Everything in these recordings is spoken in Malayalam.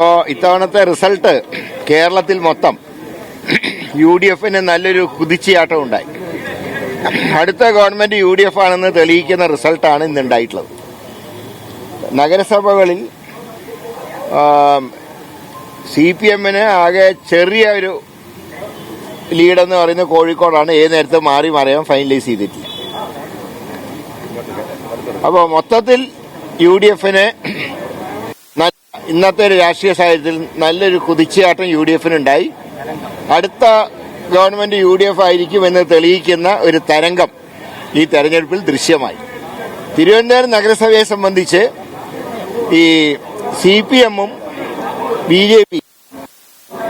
അപ്പോൾ ഇത്തവണത്തെ റിസൾട്ട് കേരളത്തിൽ മൊത്തം യു ഡി എഫിന് നല്ലൊരു കുതിച്ചിയാട്ടം ഉണ്ടായി. അടുത്ത ഗവൺമെന്റ് യു ഡി എഫ് ആണെന്ന് തെളിയിക്കുന്ന റിസൾട്ടാണ് ഇന്ന് ഉണ്ടായിട്ടുള്ളത് നഗരസഭകളിൽ സി പി എമ്മിന് ആകെ ചെറിയ ഒരു ലീഡെന്ന് പറയുന്നത് കോഴിക്കോടാണ്. ഏത് നേരത്തെ മാറി മറിയാൻ ഫൈനലൈസ് ചെയ്തിട്ടില്ല. അപ്പോൾ മൊത്തത്തിൽ യു ഡി എഫിന് ഇന്നത്തെ ഒരു രാഷ്ട്രീയ സാഹചര്യത്തിൽ നല്ലൊരു കുതിച്ചുചാട്ടം യു ഡി എഫിനുണ്ടായി അടുത്ത ഗവൺമെന്റ് യു ഡി എഫ് ആയിരിക്കുമെന്ന് തെളിയിക്കുന്ന ഒരു തരംഗം ഈ തെരഞ്ഞെടുപ്പിൽ ദൃശ്യമായി. തിരുവനന്തപുരം നഗരസഭയെ സംബന്ധിച്ച് ഈ സി പി എമ്മും B J P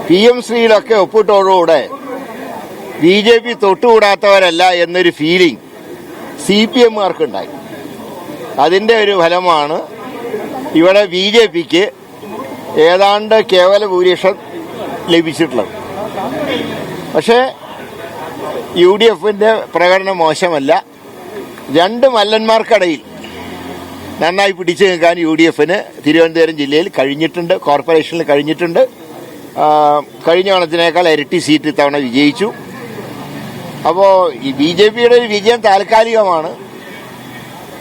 P M ശ്രീയിലൊക്കെ ഒപ്പിട്ടോടുകൂടെ ബി ജെ പി തൊട്ടുകൂടാത്തവരല്ല എന്നൊരു ഫീലിംഗ് സി പി എമ്മുകാർക്കുണ്ടായി. അതിന്റെ ഒരു ഫലമാണ് ഇവിടെ ബി ജെ പിക്ക് ഏതാണ്ട് കേവല ഭൂരിപക്ഷം ലഭിച്ചിട്ടുള്ളത്. പക്ഷേ യു ഡി എഫിന്റെ പ്രകടനം മോശമല്ല. രണ്ട് മല്ലന്മാർക്കിടയിൽ നന്നായി പിടിച്ചു നിൽക്കാൻ യു ഡി എഫിന് തിരുവനന്തപുരം ജില്ലയിൽ കഴിഞ്ഞിട്ടുണ്ട് കോർപ്പറേഷനിൽ കഴിഞ്ഞിട്ടുണ്ട്. കഴിഞ്ഞ ഓണത്തിനേക്കാൾ ഇരട്ടി സീറ്റ് ഇത്തവണ വിജയിച്ചു. അപ്പോൾ ഈ ബി ജെ പിയുടെ ഒരു വിജയം താൽക്കാലികമാണ്.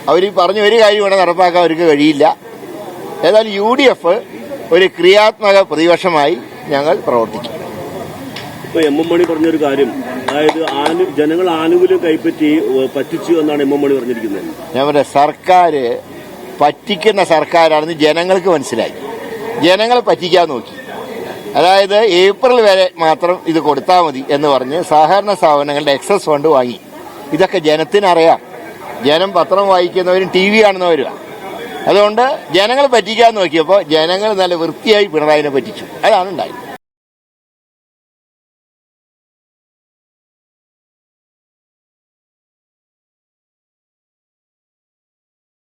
അവർ പറഞ്ഞ ഒരു കാര്യം ഇവിടെ നടപ്പാക്കാൻ അവർക്ക് കഴിയില്ല. ഏതായാലും യു ഡി എഫ് ഒരു ക്രിയാത്മക പ്രതിപക്ഷമായി ഞങ്ങൾ പ്രവർത്തിക്കും. ഇപ്പൊ എം എം മണി പറഞ്ഞൊരു കാര്യം അതായത് ആനു ജനങ്ങൾ ആനുകൂല്യം കൈപ്പറ്റി പറ്റിച്ചു എന്നാണ് എം എം മണി പറഞ്ഞിരിക്കുന്നത്. ഞാൻ പറയാം സർക്കാർ പറ്റിക്കുന്ന സർക്കാരാണെന്ന് ജനങ്ങൾക്ക് മനസ്സിലായി. ജനങ്ങളെ പറ്റിക്കാൻ നോക്കി. അതായത് ഏപ്രിൽ വരെ മാത്രം ഇത് കൊടുത്താൽ മതി എന്ന് പറഞ്ഞ് സഹകരണ സ്ഥാപനങ്ങളുടെ എക്സസ് ഫണ്ട് വാങ്ങി. ഇതൊക്കെ ജനത്തിനറിയാം. ജനം പത്രം വായിക്കുന്നവരും ടി വി കാണുന്നവരുമാണ് അതുകൊണ്ട് ജനങ്ങൾ പറ്റിക്കാൻ നോക്കിയപ്പോൾ ജനങ്ങൾ നല്ല വൃത്തിയായി പിണറായിനെ പറ്റിച്ചു. അതാണ് ഉണ്ടായത്